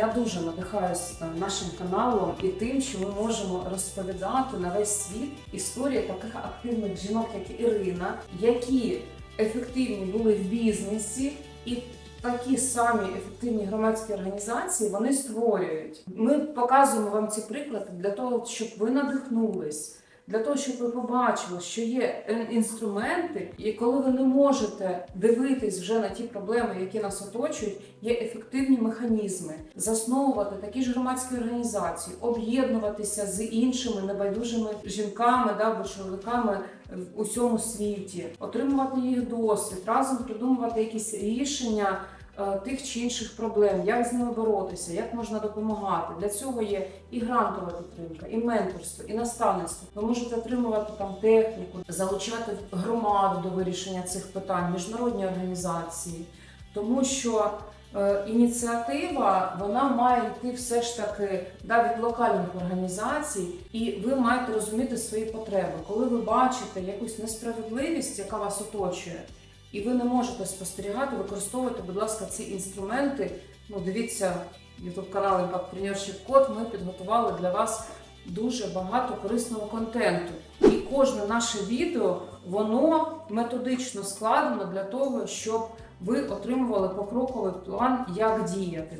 я дуже надихаюся нашим каналом і тим, що ми можемо розповідати на весь світ історії таких активних жінок, як Ірина, які ефективні були в бізнесі і. Такі самі ефективні громадські організації вони створюють. Ми показуємо вам ці приклади для того, щоб ви надихнулись, для того, щоб ви побачили, що є інструменти, і коли ви не можете дивитись вже на ті проблеми, які нас оточують, є ефективні механізми засновувати такі ж громадські організації, об'єднуватися з іншими небайдужими жінками да, або чоловіками в усьому світі, отримувати їх досвід, разом придумувати якісь рішення. Е, Тих чи інших проблем, як з ними боротися, як можна допомагати. Для цього є і грантова підтримка, і менторство, і наставництво. Ви можете отримувати там техніку, залучати громаду до вирішення цих питань, міжнародні організації, тому що е, ініціатива вона має йти все ж таки да, від локальних організацій, і ви маєте розуміти свої потреби. Коли ви бачите якусь несправедливість, яка вас оточує, і ви не можете спостерігати, використовуйте, будь ласка, ці інструменти. Ну, дивіться, youtube канал Impact Код. Ми підготували для вас дуже багато корисного контенту. І кожне наше відео воно методично складено для того, щоб ви отримували покроковий план, як діяти.